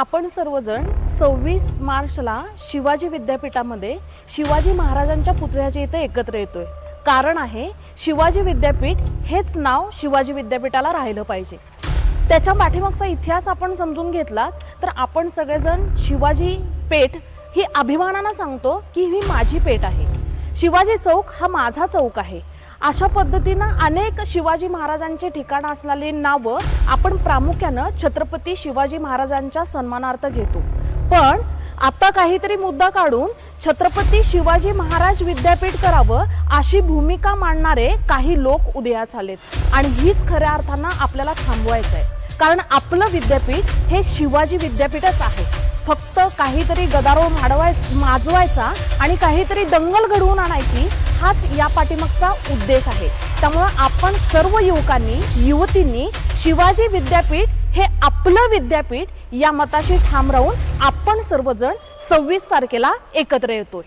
आपण सर्वजण सव्वीस मार्चला शिवाजी विद्यापीठामध्ये शिवाजी महाराजांच्या पुतळ्याच्या इथे एकत्र येतोय. कारण आहे शिवाजी विद्यापीठ हेच नाव शिवाजी विद्यापीठाला राहिलं पाहिजे. त्याच्या पाठीमागचा इतिहास आपण समजून घेतला तर आपण सगळेजण शिवाजी पेठ ही अभिमानानं सांगतो की ही माझी पेठ आहे. शिवाजी चौक हा माझा चौक आहे. अशा पद्धतीनं अनेक शिवाजी महाराजांचे ठिकाण असणारी नावं आपण प्रामुख्यानं छत्रपती शिवाजी महाराजांच्या सन्मानार्थ घेतो. पण आता काहीतरी मुद्दा काढून छत्रपती शिवाजी महाराज विद्यापीठ करावं अशी भूमिका मांडणारे काही लोक उदयास आलेत. आणि हीच खऱ्या अर्थानं आपल्याला थांबवायचं आहे. कारण आपलं विद्यापीठ हे शिवाजी विद्यापीठच आहे. फक्त काहीतरी गदारोळ माडवाय माजवायचा आणि काहीतरी दंगल घडवून आणायची हाच या पाठीमागचा उद्देश आहे. त्यामुळं आपण सर्व युवकांनी युवतींनी शिवाजी विद्यापीठ हे आपलं विद्यापीठ या मताशी ठाम राहून आपण सर्वजण सव्वीस तारखेला एकत्र येतोय.